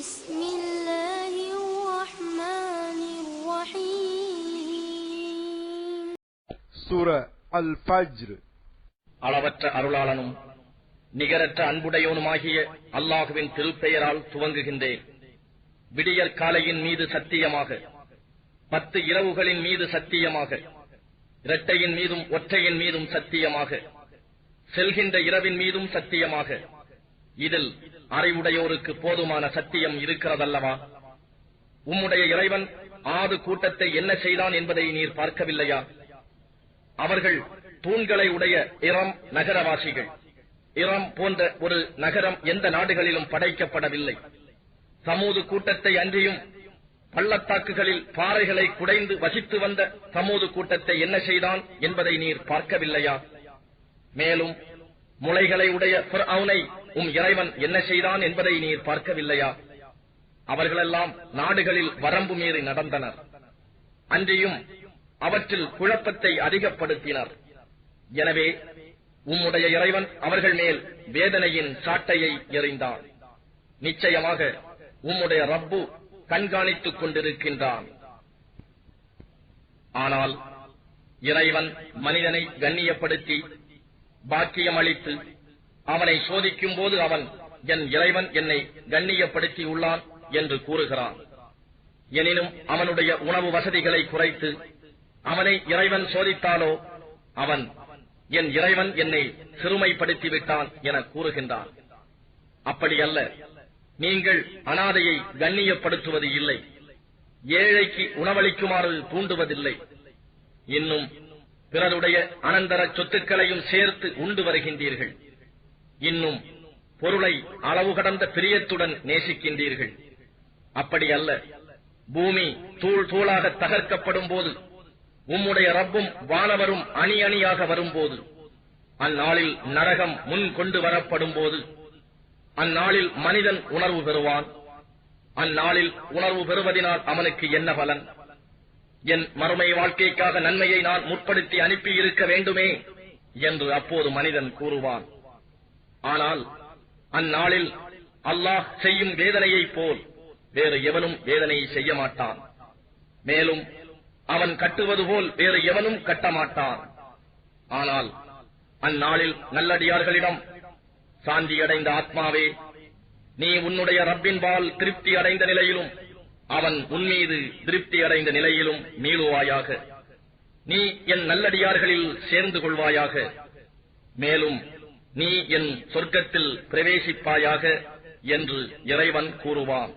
بسم அளவற்ற அருளாளனும் நிகரற்ற அன்புடையோனுமாகிய அல்லாஹுவின் திருப்பெயரால் துவங்குகின்றேன். விடியற் காலையின் மீது சத்தியமாக பத்து இரவுகளின் மீது சத்தியமாக இரட்டையின் மீதும் ஒற்றையின் மீதும் சத்தியமாக செல்கின்ற இரவின் மீதும் சத்தியமாக இதில் அறிவுடையோருக்கு போதுமான சத்தியம் இருக்கிறதல்லவா? உம்முடைய இறைவன் ஆது கூட்டத்தை என்ன செய்தான் என்பதை நீர் பார்க்கவில்லையா? அவர்கள் தூண்களை உடைய இரம் நகரவாசிகள். இரம் போன்ற ஒரு நகரம் எந்த நாடுகளிலும் படைக்கப்படவில்லை. சமூது கூட்டத்தை அன்றியும் பள்ளத்தாக்குகளில் பாறைகளை குடைந்து வசித்து வந்த சமூது கூட்டத்தை என்ன செய்தான் என்பதை நீர் பார்க்கவில்லையா? மேலும் முளைகளை உடைய அவனை உம் இறைவன் என்ன செய்தான் என்பதை நீர் பார்க்கவில்லையா? அவர்களெல்லாம் நாடுகளில் வரம்பு மீறி நடந்தனர். அன்றியும் அவற்றில் குழப்பத்தை அதிகப்படுத்தினர். எனவே உம்முடைய இறைவன் அவர்கள் மேல் வேதனையின் சாட்டையை எறிந்தான் நிச்சயமாக உம்முடைய ரப்பு கண்காணித்துக் கொண்டிருக்கின்றான். ஆனால் இறைவன் மனிதனை கண்ணியப்படுத்தி பாக்கியம் அளித்து அவனை சோதிக்கும் போது அவன் என் இறைவன் என்னை கண்ணியப்படுத்தி உள்ளான் என்று கூறுகிறான். எனினும் அவனுடைய உணவு வசதிகளை குறைத்து அவனை இறைவன் சோதித்தாலோ அவன் என் இறைவன் என்னை சிறுமைப்படுத்தி விட்டான் என கூறுகின்றான். அப்படியல்ல நீங்கள் அனாதையை கண்ணியப்படுத்துவது இல்லை. ஏழைக்கு உணவளிக்குமாறு தூண்டுவதில்லை. இன்னும் பிறருடைய அனந்தர சொத்துக்களையும் சேர்த்து உண்டு வருகின்றீர்கள். இன்னும் பொருளை அளவு கடந்த பிரியத்துடன் நேசிக்கின்றீர்கள். அப்படி அல்ல. பூமி தூள் தூளாக தகர்க்கப்படும் போது உம்முடைய ரப்பும் வானவரும் அணி அணியாக வரும்போது அந்நாளில் நரகம் முன் கொண்டு வரப்படும் போது அந்நாளில் மனிதன் உணர்வு பெறுவான். அந்நாளில் உணர்வு பெறுவதினால் அவனுக்கு என்ன பலன்? என் மறுமை வாழ்க்கைக்காக நன்மையை நான் முற்படுத்தி அனுப்பி இருக்க வேண்டுமே என்று அப்போது மனிதன் கூறுவான். ஆனால் அந்நாளில் அல்லாஹ் செய்யும் வேதனையைப் போல் வேறு எவனும் வேதனையை செய்ய மாட்டான். மேலும் அவன் கட்டுவது போல் வேறு எவனும் கட்ட மாட்டான். ஆனால் அந்நாளில் நல்லடியார்களிடம் சாந்தியடைந்த ஆத்மாவே நீ உன்னுடைய ரப்பின்பால் திருப்தி அடைந்த நிலையிலும் அவன் உன்மீது திருப்தி அடைந்த நிலையிலும் மீளுவாயாக. நீ என் நல்லடியார்களில் சேர்ந்து கொள்வாயாக. மேலும் நீ என் சொர்க்கத்தில் பிரவேசிப்பாயாக என்று இறைவன் கூறுவான்.